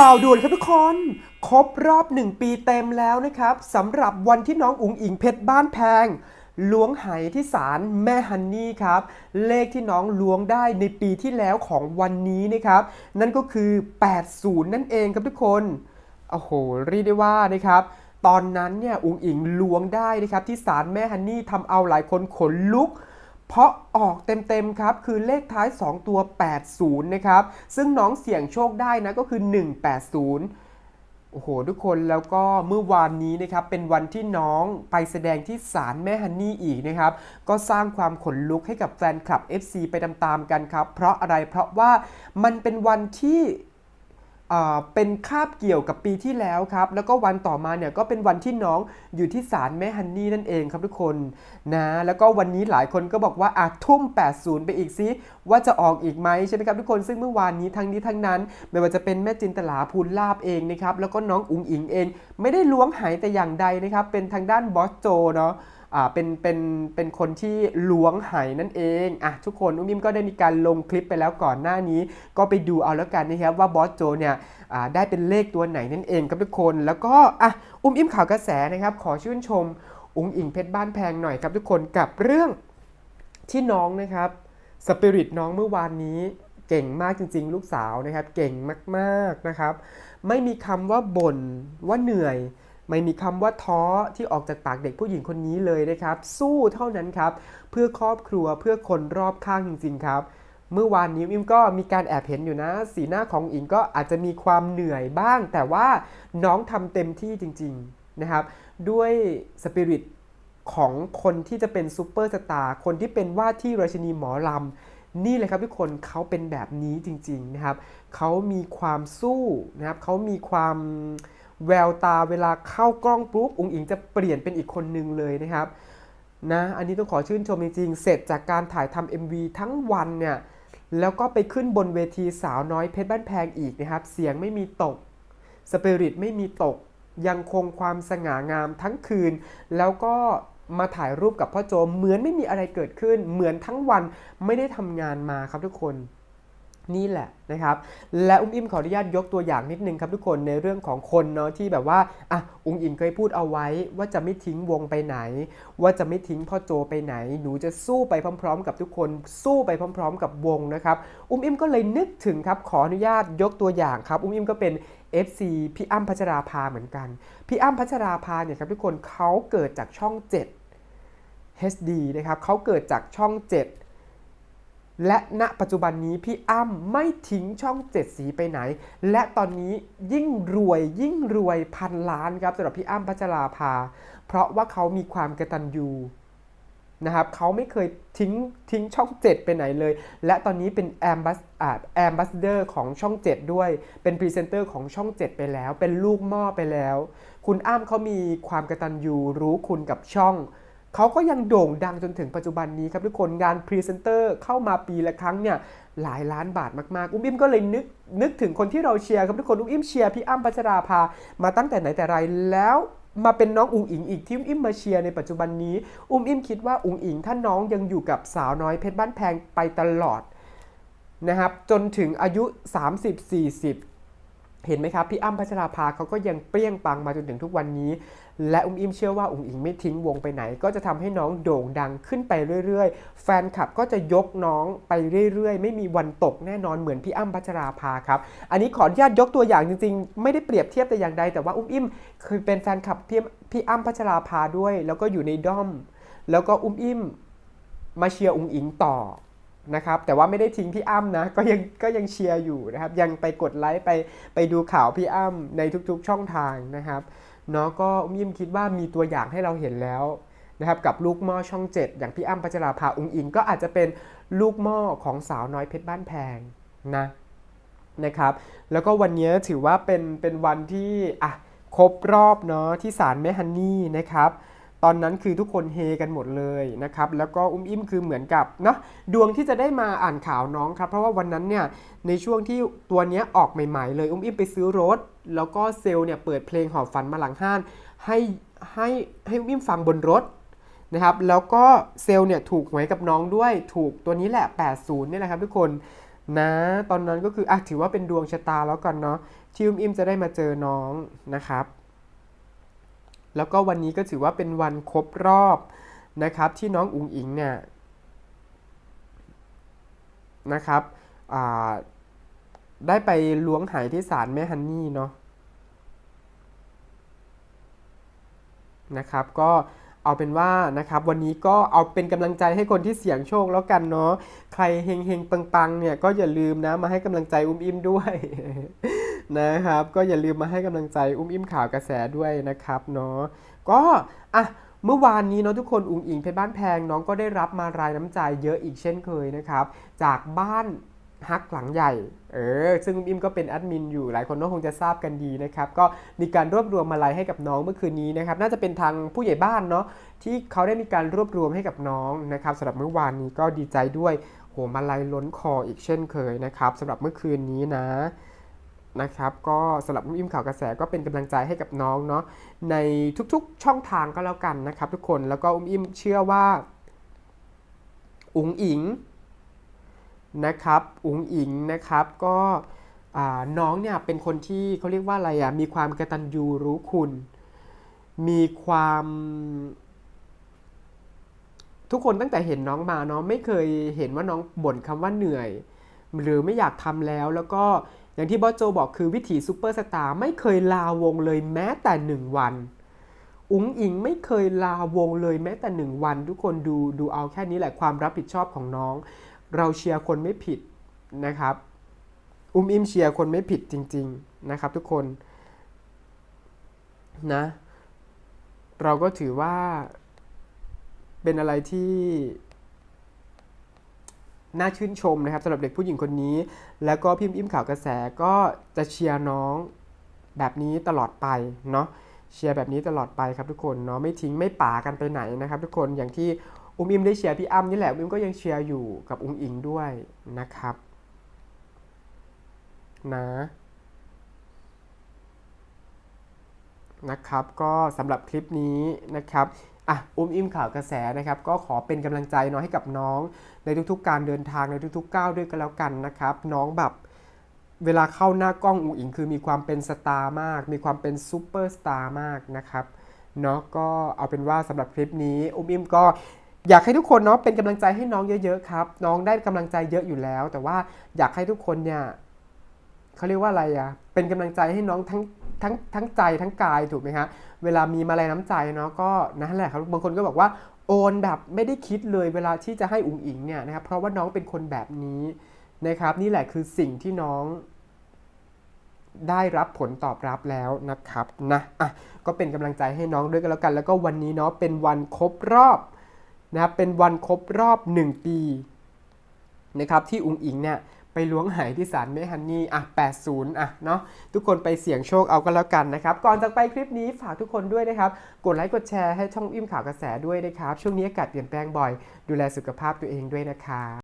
ข่าวด่วนครับทุกคน ครบรอบหนึ่งปีเต็มแล้วนะครับสำหรับวันที่น้องอุ๋งอิงเพชรบ้านแพงล้วงไหที่ศาลแม่ฮันนี่ครับ เลขที่น้องล้วงได้ในปีที่แล้วของวันนี้นะครับ นั่นก็คือ 80 นั่นเองครับทุกคนโอ้โหเรียกได้ว่านะครับ ตอนนั้นเนี่ยอุ๋งอิงล้วงได้นะครับที่ศาลแม่ฮันนี่ทำเอาหลายคนขนลุก เพราะออกเต็มๆครับคือเลขท้าย 2 ตัว 80 นะครับ ซึ่งน้องเสี่ยงโชคได้นะก็คือ 180โอ้โหทุกคนแล้วก็เมื่อวานนี้นะครับเป็นวันที่น้องไปแสดงที่ศาลแม่ฮันนี่อีกนะครับ ก็สร้างความขนลุกให้กับแฟนคลับ FC ไปตามๆกันครับ เพราะอะไรเพราะว่ามันเป็นวันที่ เป็นคาบเกี่ยวกับปีที่แล้วครับ แล้วก็วันต่อมาเนี่ยก็เป็นวันที่น้องอยู่ที่ศาลแม่ฮันนี่นั่นเองครับทุกคนนะแล้วก็วันนี้หลายคนก็บอกว่าอะทุ่ม 80 ไปอีกซิว่าจะออกอีกไหมใช่ไหมครับทุกคนซึ่งเมื่อวานนี้ทั้งนี้ทั้งนั้น ไม่ว่าจะเป็นแม่จินตลาภูลลาบเองนะครับแล้วก็น้องอุ๋งอิงเอง ไม่ได้ล้วงหายแต่อย่างใดนะครับเป็นทางด้านบอสโจเนาะ เป็นเป็นเป็นคนที่ล้วงไหนั่นเองอะทุกคนอุ้มอิมก็ได้มีการลงคลิปไปแล้วก่อนหน้านี้ ก็ไปดูเอาแล้วกันนะครับว่าบอสโจเนี่ยอ่าได้เป็นเลขตัวไหนนั่นเองครับทุกคนแล้วก็อะอุ้มอิมข่าวกระแสนะครับขอชื่นชมอุ้งอิงเพชรบ้านแพงหน่อยครับทุกคนกับเรื่องที่น้องนะครับสปิริตน้องเมื่อวานนี้เก่งมากจริง ๆ ลูกสาวนะครับ เก่งมากๆนะครับ ไม่มีคำว่าบ่นว่าเหนื่อย ไม่มีคำว่าท้อที่ออกจากปากเด็กผู้หญิงคนนี้เลยนะครับ สู้เท่านั้นครับ เพื่อครอบครัวเพื่อคนรอบข้างจริง ๆ ครับ เมื่อวานนี้อิมก็มีการแอบเห็นอยู่นะ สีหน้าของอิงก็อาจจะมีความเหนื่อยบ้าง แต่ว่าน้องทำเต็มที่จริง ๆ นะครับ ด้วยสปิริตของคนที่จะเป็นซูเปอร์สตาร์คนที่เป็นว่าที่ราชินีหมอลำนี่เลยครับทุกคนเขาเป็นแบบนี้จริง ๆ นะครับเขามีความสู้นะครับเขามีความ แววตาเวลาเข้ากล้องปุ๊บอุ๋งอิงจะเปลี่ยนเป็นอีกคนนึงเลยนะครับนะอันนี้ต้องขอชื่นชมจริงๆ เสร็จจากการถ่ายทำ MV ทั้งวันเนี่ยแล้วก็ไปขึ้นบนเวทีสาวน้อยเพชรบ้านแพงอีกนะครับ เสียงไม่มีตก สปิริตไม่มีตก ยังคงความสง่างามทั้งคืน แล้วก็มาถ่ายรูปกับพ่อโจเหมือนไม่มีอะไรเกิดขึ้น เหมือนทั้งวันไม่ได้ทำงานมาครับทุกคน นี่แหละนะครับ และอุ้มอิมขออนุญาตยกตัวอย่างนิดนึงครับทุกคนในเรื่องของคนเนาะที่แบบว่าอะอุ้งอิงเคยพูดเอาไว้ว่าจะไม่ทิ้งวงไปไหน ว่าจะไม่ทิ้งพ่อโจไปไหน หนูจะสู้ไปพร้อม ๆ กับทุกคน สู้ไปพร้อม ๆ กับวงนะครับอุ้มอิมก็เลยนึกถึงครับขออนุญาตยกตัวอย่างครับอุ้มอิมก็เป็น FC พี่อ้ำพัชราภาเหมือนกัน พี่อ้ำพัชราภาเนี่ยครับทุกคนเขาเกิดจากช่อง 7 HD นะครับเขาเกิดจากช่อง 7 และณปัจจุบันนี้พี่อ้ำไม่ทิ้งช่องเจ็ดสีไปไหน และตอนนี้ยิ่งรวยยิ่งรวยพันล้านครับสำหรับพี่อ้ำพัชราภา เพราะว่าเขามีความกระตัญญูนะครับเขาไม่เคยทิ้งทิ้งช่อง 7 ไปไหนเลย และตอนนี้เป็นแอมบัสแอมบัสเดอร์ของช่อง 7 ด้วย เป็นพรีเซนเตอร์ของช่อง 7 ไปแล้ว เป็นลูกหม้อไปแล้ว คุณอ้ำเขามีความกระตัญญูรู้คุณกับช่อง เขาก็ยังโด่งดังจนถึงปัจจุบันนี้ครับทุกคนงานพรีเซนเตอร์เข้ามาปีละครั้งเนี่ยหลายล้านบาทมากๆ อุ้มอิมก็เลยนึกนึกถึงคนที่เราเชียร์ครับทุกคนอุ้มอิมเชียร์พี่อ้ำพัชราภามาตั้งแต่ไหนแต่ไรแล้วมาเป็นน้องอุ๋งอิงอีกที่อุ้มอิมมาเชียร์ในปัจจุบันนี้ อุ้มอิมคิดว่าอุ๋งอิงถ้าน้องยังอยู่กับสาวน้อยเพชรบ้านแพงไปตลอดนะครับจนถึงอายุ 30-40 เห็นไหมครับ พี่อ้ำพัชราภาเขาก็ยังเปรี้ยงปังมาจนถึงทุกวันนี้ และอุ้มอิมเชื่อว่าอุ้งอิงไม่ทิ้งวงไปไหน ก็จะทำให้น้องโด่งดังขึ้นไปเรื่อยๆ แฟนคลับก็จะยกน้องไปเรื่อยๆ ไม่มีวันตกแน่นอนเหมือนพี่อ้ำพัชราภาครับ อันนี้ขออนุญาตยกตัวอย่างจริงๆ ไม่ได้เปรียบเทียบแต่อย่างใดแต่ว่าอุ้มอิมเคยเป็นแฟนคลับพี่พี่อ้ำพัชราภาด้วย แล้วก็อยู่ในด้อม แล้วก็อุ้มอิมมาเชียร์อุ้งอิงต่อ นะครับแต่ว่าไม่ได้ทิ้งพี่อ้ำนะก็ยังก็ยังเชียร์อยู่นะครับ ยังไปกดไลค์ไปไปดูข่าวพี่อ้ำในทุกๆช่องทางนะครับเนาะก็อุ้มยิ้มคิดว่ามีตัวอย่างให้เราเห็นแล้วนะครับกับลูกหม้อช่อง 7 อย่างพี่อ้ำปัจจราภาอุ้งอิง ก็อาจจะเป็นลูกหม้อของสาวน้อยเพชรบ้านแพงนะนะครับ แล้วก็วันนี้ถือว่าเป็นเป็นวันที่อะครบรอบเนาะที่ศาลแม่ฮันนี่นะครับ ตอนนั้นคือทุกคนเฮกันหมดเลยนะครับ แล้วก็อุ้มอิ่มคือเหมือนกับเนาะดวงที่จะได้มาอ่านข่าวน้องครับ เพราะว่าวันนั้นเนี่ยในช่วงที่ตัวเนี้ยออกใหม่ๆ เลยอุ้มอิ่มไปซื้อรถ แล้วก็เซลล์เนี่ยเปิดเพลงหอบฝันมาหลังห้านให้ให้ให้อุ้มอิ่มฟังบนรถนะครับแล้วก็เซลล์เนี่ยถูกหวยกับน้องด้วยถูกตัวนี้แหละ 80นี่แหละครับทุกคนนะตอนนั้นก็คืออะถือว่าเป็นดวงชะตาแล้วกันเนาะที่อุ้มอิ่มจะได้มาเจอน้องนะครับ แล้วก็วันนี้ก็ถือว่าเป็นวันครบรอบนะครับที่น้องอุ๋งอิงเนี่ยนะครับได้ไปล้วงหายที่ศาลแม่ฮันนี่เนาะนะครับก็เอาเป็นว่านะครับวันนี้ก็เอาเป็นกำลังใจให้คนที่เสี่ยงโชคแล้วกันเนาะใครเฮงเฮงปังปังเนี่ยก็อย่าลืมนะมาให้กำลังใจอุ้มอิมด้วย นะครับ ก็อย่าลืมมาให้กำลังใจอุ้มอิ่มข่าวกระแสด้วยนะครับเนาะก็อะเมื่อวานนี้เนาะทุกคนอุ๋งอิงเพชรบ้านแพงน้องก็ได้รับมารายน้ำใจเยอะอีกเช่นเคยนะครับ จากบ้านฮักหลังใหญ่ เออ ซึ่งอุ้มอิมก็เป็นแอดมินอยู่ หลายคนก็คงจะทราบกันดีนะครับ ก็มีการรวบรวมมาลัยให้กับน้องเมื่อคืนนี้นะครับ น่าจะเป็นทางผู้ใหญ่บ้านเนาะ ที่เขาได้มีการรวบรวมให้กับน้องนะครับสำหรับเมื่อวานนี้ก็ดีใจด้วย โห มาลัยล้นคออีกเช่นเคยนะครับสำหรับเมื่อคืนนี้นะ นะครับ ก็สำหรับอุ้มอิมข่าวกระแสก็เป็นกำลังใจให้กับน้องเนาะในทุกๆช่องทางก็แล้วกันนะครับ ทุกคนแล้วก็อุ้มอิ่มเชื่อว่า อุ๋งอิงนะครับ อุ๋งอิงนะครับก็น้องเนี่ยเป็นคนที่เขาเรียกว่าอะไรอะมีความกระตัญญูรู้คุณ มีความทุกคนตั้งแต่เห็นน้องมาเนาะไม่เคยเห็นว่าน้องบ่นคำว่าเหนื่อย หรือไม่อยากทำแล้วแล้วก็ อย่างที่บอสโจบอกคือวิถีซูเปอร์สตาร์ไม่เคยลาวงเลยแม้แต่หนึ่งวัน อุ๋งอิงไม่เคยลาวงเลยแม้แต่หนึ่งวัน ทุกคนดูดูเอาแค่นี้แหละความรับผิดชอบของน้อง เราเชียร์คนไม่ผิดนะครับ อุ้มอิมเชียร์คนไม่ผิดจริง ๆนะครับ ทุกคนนะ เราก็ถือว่าเป็นอะไรที่ น่าชื่นชมนะครับสำหรับเด็กผู้หญิงคนนี้ แล้วก็พิมพ์อิ่มข่าวกระแสก็จะเชียร์น้องแบบนี้ตลอดไปเนาะเชียร์แบบนี้ตลอดไปครับทุกคนเนาะไม่ทิ้งไม่ป่ากันไปไหนนะครับ ทุกคนอย่างที่อุ้มอิมได้เชียร์พี่อ้ำนี่แหละอุ้มอิมก็ยังเชียร์อยู่กับอุ้งอิงด้วยนะครับนะนะครับ ก็สำหรับคลิปนี้นะครับ อะอุ้มอิ่มข่าวกระแสนะครับ ก็ขอเป็นกำลังใจเน้อยให้กับน้อง ในทุกๆ การเดินทางในทุกๆก้าวด้วยกันแล้วกันนะครับ น้องแบบเวลาเข้าหน้ากล้องอุ๋งอิงคือมีความเป็นสตาร์มาก มีความเป็นซูเปอร์สตาร์มากนะครับเนาะก็เอาเป็นว่าสำหรับคลิปนี้อุ้มอิ่มก็อยากให้ทุกคนเนาะเป็นกำลังใจให้น้องเยอะๆครับ น้องได้กำลังใจเยอะอยู่แล้ว แต่ว่าอยากให้ทุกคนเนี่ยเขาเรียกว่าอะไรอะเป็นกำลังใจให้น้องทั้งทั้งทั้งใจทั้งกายถูกไหมฮะ เวลามีมาลัยน้ำใจเนาะก็นั่นแหละครับบางคนก็บอกว่าโอนแบบไม่ได้คิดเลยเวลาที่จะให้อุ๋งอิงเนี่ยนะครับเพราะว่าน้องเป็นคนแบบนี้นะครับ นี่แหละคือสิ่งที่น้องได้รับผลตอบรับแล้วนะครับนะอะก็เป็นกำลังใจให้น้องด้วยกันแล้วกัน แล้วก็วันนี้เนาะเป็นวันครบรอบนะครับเป็นวันครบรอบ 1 ปีนะครับที่อุ๋งอิงเนี่ย ไปล้วงหายที่สารเมฮันนี่อะ 80 อะเนาะทุกคนไปเสี่ยงโชคเอาก็แล้วกันนะครับ ก่อนจากไปคลิปนี้ฝากทุกคนด้วยนะครับ กดไลค์กดแชร์ให้ช่องอิ่มข่าวกระแสด้วยนะครับ ช่วงนี้อากาศเปลี่ยนแปลงบ่อย ดูแลสุขภาพตัวเองด้วยนะครับ